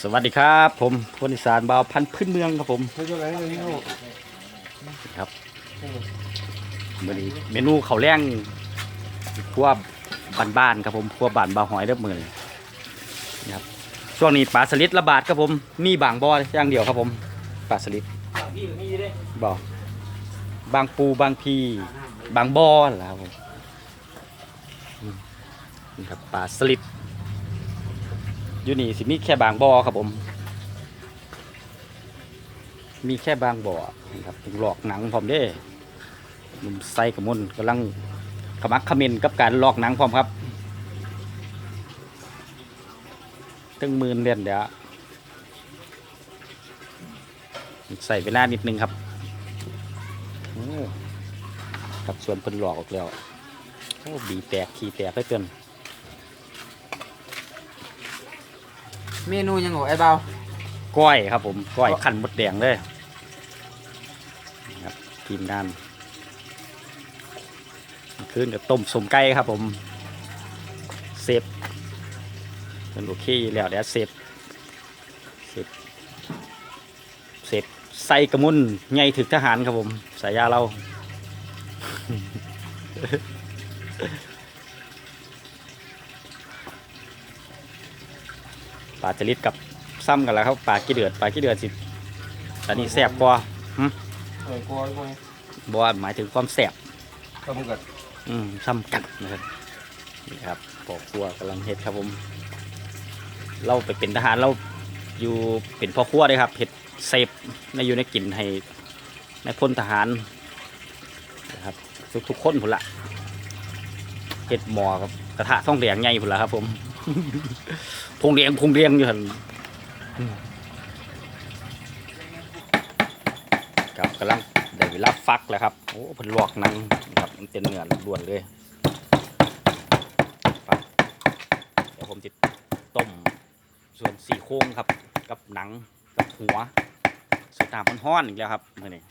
สวัสดีครับ ผมคนอีสานบ่าวพันธุ์พื้นเมืองครับผมเฮ้ยอะไรนี่ลูกครับมื้อนี้เมนูข้าวแรงครัวบ้านๆครับผมครัวบ้านบ่าวหอยเด้อมื้อนี้นะครับช่วงนี้ปลาสลิดระบาดครับผมมีบางบ่ออย่างเดียวครับผมปลาสลิดบ่บางปูบางพีบางบ่อและครับนี่ครับปลาสลิด อยู่นี่สิมีแค่บางบ่อครับผม มีแค่บางบ่อครับถึงหลอกหนังพร้อมเด้หนุ่มไซกับมุนกำลังขมักขม้นกับการหลอกหนังพร้อมครับตึงมืนเรียนเดี๋ยวใส่เวลานิดนึงครับโอ้ครับส่วนเพิ่นหลอกออกแล้วโอ้บีแตกขีแตกไปเกิน เมนูยังโง่ไอ้เบาก้อยครับ ผมก้อยขันมดแดงเลยนี่ครับทีมงานคืนกับต้มสมไก่ครับ ผมเซฟเป็นโอเคอยู่แล้วเดี๋ยวเซฟเซฟเซฟใส่กระมุนใหญ่ถึกทหารครับผมสายยาเรา ลาจริตกับซ้ำกันแล้วครับปลากี้เดือดปลากี้เดือดสิอันนี้แสบกว่าเออกลัวกลัวบ่ว่าหมายถึงความแสบก็มึงกัดอืมซ้ำกันนะครับนี่ครับปอกครัวกำลังเฮ็ดครับผม เราไปเป็นทหารเราอยู่เป็นพ่อครัวเลยครับเฮ็ดเซฟในอยู่ในกินให้ในพลทหารนะครับทุกทุกๆคนพุ่นละเฮ็ดหมอกับกระทะท่องแดงใหญ่พุ่นละครับผม พงเรียงพงเรียงอยู่หันอืมครับกำลังได้เวลาฟักแล้วครับโอ้เพิ่นลวกหนังนะครับมันเป็นเนื้อล้วนๆเลยครับเดี๋ยวผมจะต้มส่วนสี่โครงครับ กับหนังกับหัวสตามมันห้อนอีกแล้วครับมื่อนี้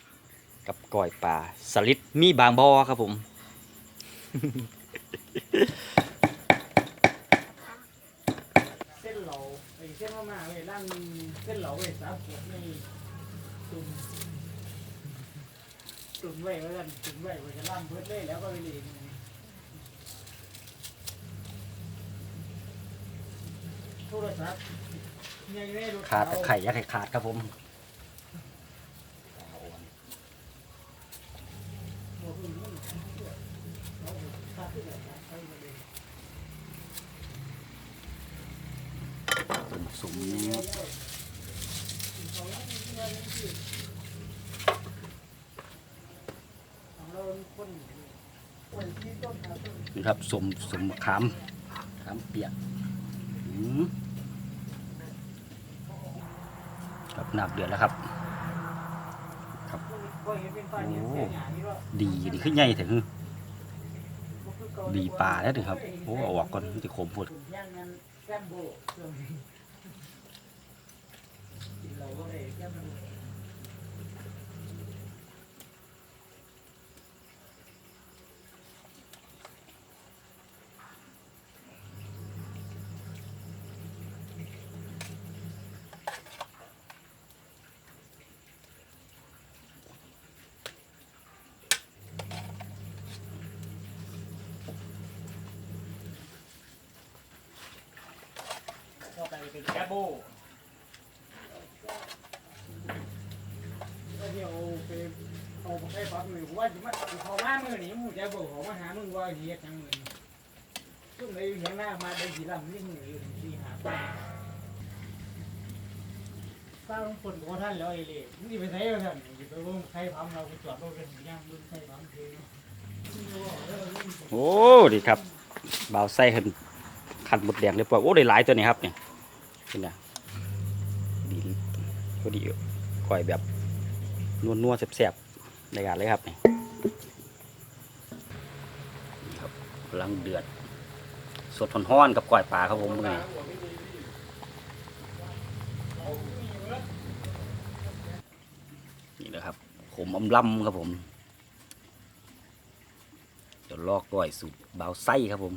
กับก้อยปลาสลิดมีบางบอครับผม เส้นเหลาไอ้เส้น มาม่าเว้ยร้านเส้นเหลาเว้ยสามขวดนี่ตุนตุนไว้ไว้กันตุนไว้ไว้จะล่ำเพิ่นเลยแล้วก็ไปเรียนโทรศัพท์ใหญ่แม่รถขาดตะไคร่ยักษ์ไข่ขาดครับผมสมสมของ เราคนคนที่ต้นขาต้นนี่ครับสมสมขามขามเปียกอืมครับน้ำเดือดแล้วครับก็เห็นเป็นป้ายเนี่ยเสียหายนี่ด้วยดีนี่ขึ้นใหญ่ถึงดีปลาแล้วถึงครับโอ้ออกก่อนจะขมพูดย่างนั้นแก้มโครื่องนี้กินเราก็ได้แก้มโบเข้าไปเป็นแกบโบแล้ว เดี๋ยวไปเอาไปให้ปั๊บมือว่าสิมาเขามามือนี่มึงจะบอกเขามาหามึงว่าเฮียจังมือนี่ซึ่งในเห็นหน้ามาได้สีลำนี่มืออยู่ที่หาไปสร้างผลของท่านแล้วไอ้เล่มึงจะไปใช้กับท่านอยู่ไปวงใครพัมเราไปจอดรถกันย่างมึงใครพัมคือโอ้ดีครับเบาวไส้เห็นขันหมดแดงเลยปล่อยโอ้ได้หลายตัวนี่ครับเนี่ยเป็นไงดีพอดีก่อยแบบ นัวนัวๆแสบๆในการเลยครับนี่ครับกำลังเดือด สดห้อนๆกับก่อยปลาครับผมเมื่อนี้นี่นะครับผมอำลำครับผมเดี๋ยวลอกก้อยสูตรเบาไส้ครับผม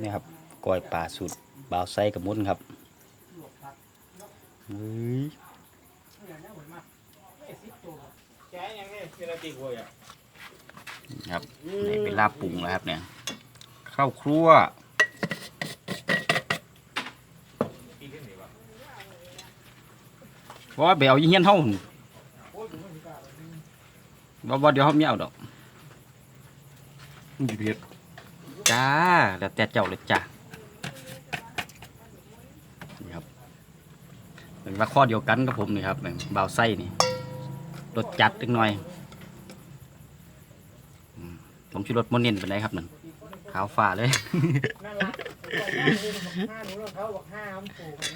นี่ครับก้อยปลาสูตร บ่าวไส้กับมุนครับเฮ้ยแกยังไงเจลาติกวยอะครับนี่เป็นลาบปรุงแล้วครับเนี่ยข้าวครัวเพราะว่าไปเอายี่เฮียนเท่าหั่นบ่บ่เดี๋ยวเขาไม่เอาดอกมันสิเผ็ดจ้าแล้วแต่เจ้าเลยจ้านี่ครับ เป็นว่าข้อเดียวกันกับผมนี่ครับแบบบ่าไส้นี่รสจัดจักหน่อยอืมผมชิรสโมเน้นเป็นไรครับหนั่นขาวฟ้าเลย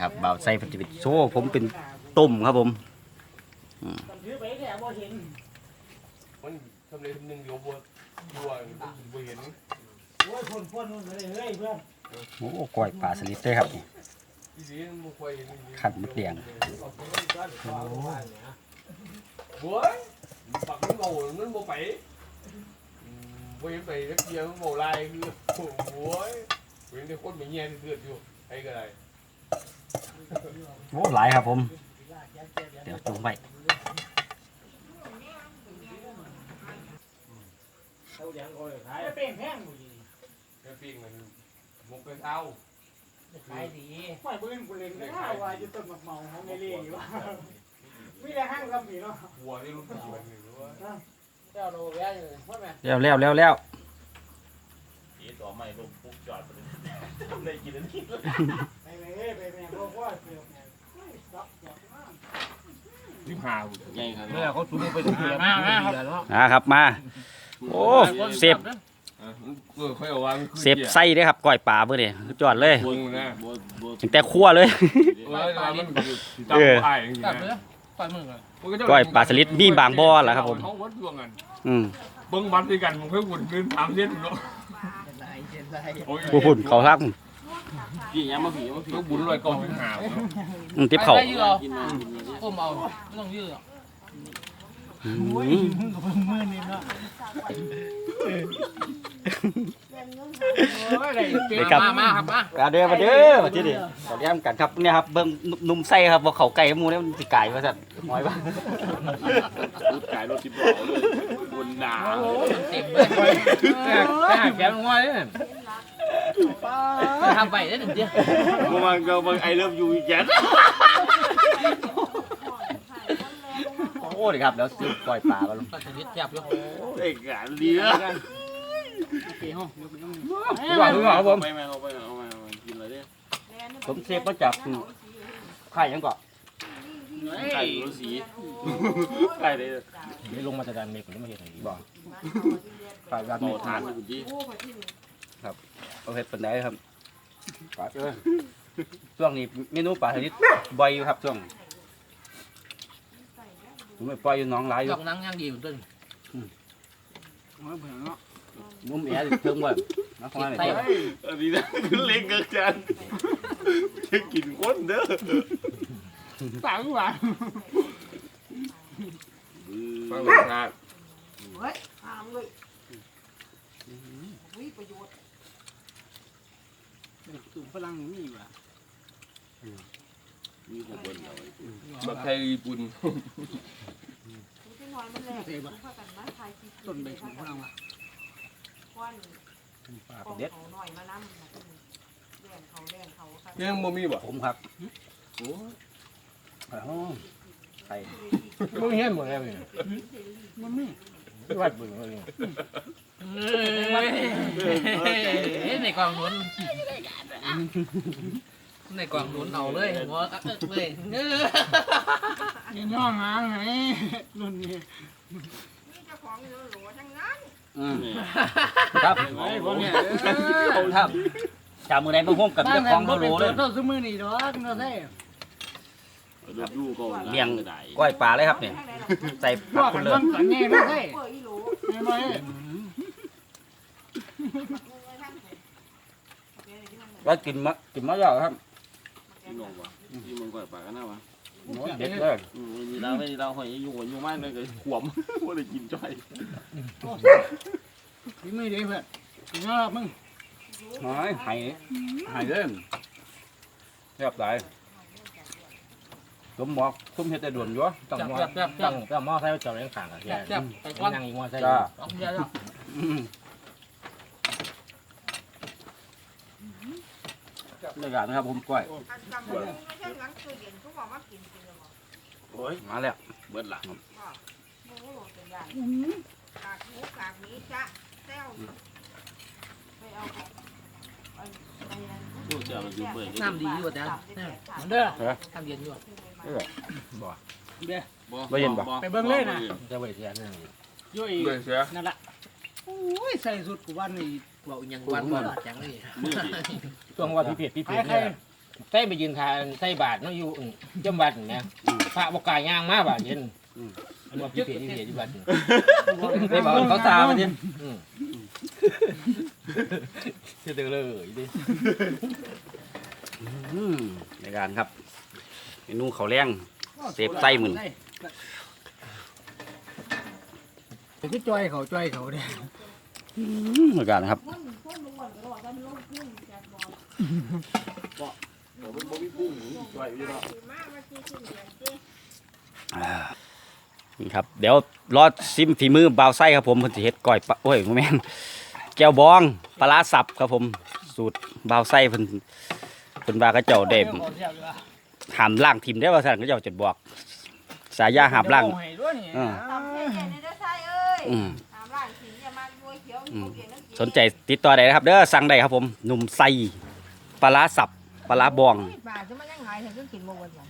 ครับเบาไส้ผมจะเป็นโซ่ผมเป็นต้มครับผมมันทำเลทำหนึ่งเดี๋ยวบัวบัวบัวเห็นโอ้ยพ่นพ่นนู่นเลยเฮ้ยเพื่อนโอ้ก้อยปลาสลิดด้วยครับนี่ อีสีมันบ่ค่อยเห็นขัดแดงบัวปักมันเบามันบ่ไปอืมบ่เห็นไปนักเดียวมันบ่ลายคือโอ้โหยเห็นแต่คนไม่เงี้ยเดือดอยู่ไอ้ก็ได้โอ้หลายครับผม เดี๋ยวจุ่มไปไม่เป็นแห้งหมดแค่ปิ้งมันหมกเป็นเท้า ขายดีไม่เบิ้ลกูเล่นก็ได้ว่าจะต้นมะเมาของไม่เลี้ยงอยู่ไม่ได้ห้างลำนี้เนาะหัวที่รู้กี่วันหนึ่งหรือว่าเจ้าโลแย่เลยว่าแม่แล้วแล้วแล้วแล้วอีต่อไม่ลงปุ๊บจอดไปเลยได้กินอันนี้ไปเลยไปแม่บอกว่าเสือแม่ซับซับมากสิบห้าใหญ่ครับเนี่ยเขาสูงไปถึงเดือนมามาครับนะครับมา โอ้เสียบ เออค่อยเอาวางเสียบไส้เด้วยครับก้อยปลาเพื่อนี่จอดเลยวงนะบัวบัวตั้งแต่คั่วเลย เออแล้วมันก็จับไอ้อย่างเงี้ยปล่อยมือก่อนก้อยปลาสลิดมีบางบ่อเหรอครับผม เขาวัดดวงกันอืมเบิ้งบัตรด้วยกันผมค่อยวุ่นเงินสามเส้นเนาะผู้หุ่นเขาทักพี่ยังมาผีมาผีบุญลอยกองหาอืมติบเข่ากินมากินมาเนี่ยก้มเอาไม่ต้องยืดหรอกอืมมือนี่เนาะ ไปครับ มามาครับมามาเด้อมาเด้อมาที่นี่ขอเรียกกันครับเนี่ยครับเบิ่งนุ่มไส้ครับว่าเขาไก่หมูเนี่ยมันสิไก่ว่าสั่นน้อยว่าพูดขายรถสิบล้อเลยบนด่าเต็มเลยไปหาแกลงมาเลยทำไปได้หนึ่งเดียวมันก็มันไอเลิฟยูอีกแก โอ้ดีครับแล้วซื้อก้อยปลามาลงปัจจุบันแซ่บอยู่ไอ้กาเลี้ยโอเคห้องดีกว่าดีกว่าครับผมไปไหมเอาไปเอาไปเอาไปกินอะไรดิผมเซฟมาจากไข่ยังก่อนไก่รถสีไก่เลยไม่ลงมาจากการเมฆผมไม่เห็นอะไรบ่ไข่ยาต่เมอฆทานคุณจีเอาเห็ดเป็นไดครับปลาเอ้ยช่วงนี้เมนูปลาชนิดบ่อยอยู่ครับช่วง ผมไปปล่อยอยู่หน้องหลายอยู่ยกนั่งย่างดีเหมือนกันมุมแอร์เทิงบ่นักมาเนี่ยอันนี้นะเล็กกันจันจะกินคนเด้อสามหวานฟังเลยนะเฮ้ยห่างเลยวิประโยชน์ตุ่มฝรั่งนี่ว่ะ มีของบนเอาไว้บักไทยญี่ปุ่นคุณจะนอนมันแรงคุณพากันมาทายคิดต้นใบของฝรั่งว่ะควันปลาของเด็ดเขาหน่อยมานั่งแรงเขาแรงเขาค่ะยังบ่มีบ่ผมครับโอ้อ๋อไข่บ่มีเห็นหมดแล้วนี่มันไม่วัดเบิ่งเลยเฮ้ยในกล่องนุน ในกล่องนุนเอาเลยหัวเอิกเลยนี่ย่องหางไงนุ่นนี่นี่เจ้าของอยู่หลัวทั้งนั้นอืมครับไอ้พวกเนี้ยครับจามือไหนมาห่วมกับเจ้าของโลโลเลยต้นซื้อมือนี่ดอกเราได้รถยูก็เลี้ยงได้ก้อยปลาเลยครับเนี่ยทางไหนล่ะใส่พผัวกกคุกัณนเลยต้นสันนี่เราได้เปิดอีหลูไม่ไม่ว่ากินมะกินมะยาวครับ ที่นองวะที่มึงก่อยปากกันนะวะโอ้ยเด็ดเลยอืมมีดาวไม่มีดาวหอยยุ่งหัวยุ่งมากเลยก็ขวมว่าได้กินจ้อยพี่ไม่ได้เพื่อนถึงแล้วมึงหายหายหายเด้งแทบตายผมบอกทุ่มเฮ็ดแต่ด่วนอยู่วะต้องมอต้องต้องมอไซค์จอดเลี้ยงขางอะแกนั่งอีกมอไซค์จ้า ต้อง เยอะแล้วอืมรายการนะครับผมก้อยอันจำไม่ใช่หลังตู้เย็นเขาบอกว่ากินจริงหรอโอ้ยมาแล้วเบิดละโอ้โหเป็นใหญ่กากหมูกากนี้จ้ะแต้วไปเอาไปไปลูกเจ้ามันอยู่เบิดน้ำดีอยู่แต่เด้อน้ำเย็นอยู่บ่เย็นบ่ไปเบิ่งเลยนะจะไปเสียนั่งยุ่ยเบื่อเสียนั่นละโอ้ยใส่สุดกูว่านี่ บอกยังวันวันจังเลยมือดิช่วงว่าพี่เพียรพี่ไปเพียรใครเนี่ยใส่ไปยืนทานใส่บาทเนาะอยู่จำบัดเนี่ยพระบกายย่างมาบาทเย็นอันว่าพี่เพียรพี่เพียรที่บัดใส่บาทเขาตามาเนี่ยเชื่อเลยดิอืมรายการครับเมนูข้าวแรงเสพไส้หมื่น คือจ้อยเขาจ้อยเขาเนี่ย อืมรายการนะครับมันพวกมึงหมดก็บอกกันลงพุ่งจากบ่อผมบ่มีปุ้งช่วยอยู่เนาะขี่ม้ามาที่ขึ้นเดือนเจ้อ่านี่ครับ เดี๋ยวรอซิมฝีมือบ่าวไส้ครับผมเพิ่นสิเฮ็ดก้อยปลาโอ้ยบ่แม่นแก้วบองปลาร้าสับครับผม สูตรบ่าวไส้เพิ่นเพิ่นว่าเขาเจ้าได้ห้ามล้างทิมได้อว่าซั่นเขาเจ้าจะบอก สายาห้ามล้าง บัวเขียวบัวเขียวนั่นสนใจติดต่อได้นะครับ เด้อสั่งได้ครับผมหนุ่มไส้ปลาร้าสับปลาร้าบองป่าจะมายังไงถึงก็กินบ่วันวัน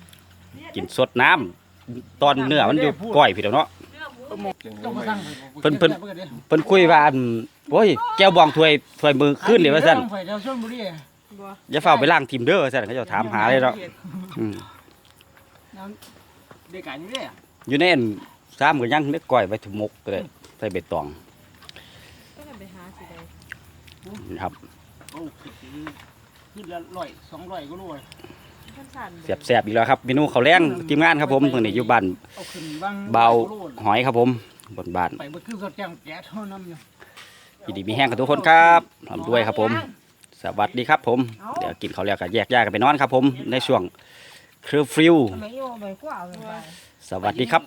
กินสดน้ำตอนเนื้อมันอยู่ก้อยพี่เดี๋ยวเนาะเนื้อหมูต้องมาสั่งเพิ่นเพิ่น เพิ่นคุยว่าอันโอ้ยแก้วบองถ้วยถ้วยมือขึ้นเดี๋ยวว่าซั่นไฟแถวชลบุรีบ่อย่าเฝ้าไปล้างทิมเด้อว่าซั่นเขาเจะถามหาเลยเนาะอืมเด็กกันนี่เด้ออยู่ในอันซ้ำก็ยังนึกก้อยไว้ถุมกก็ได้ใส่ใบตองก็ไปหาสิได้ นะครับโอ้ขึ้นละร้อยสองร้อยก็รู้ท่านสั่นแซ่บๆอีกแล้วครับเมนูข้าวแรงทีมงานครับผมเพิ่นนี่อยู่บ้านเอาขึ้นบ้างเบาหอยครับผมบนบ้านไปเมื่อคืนสดแจ้งแก๊สเท่านั้นอยู่ยินดีมีแห้งกับทุกคนครับทำด้วยครับผม สวัสดีครับผม เดี๋ยวกินข้าวแล้วก็แยกย้ายกันไปนอนครับผม ในช่วงเคอร์ฟิวไม่โยไปกว่าเอาไปสวัสดีครับ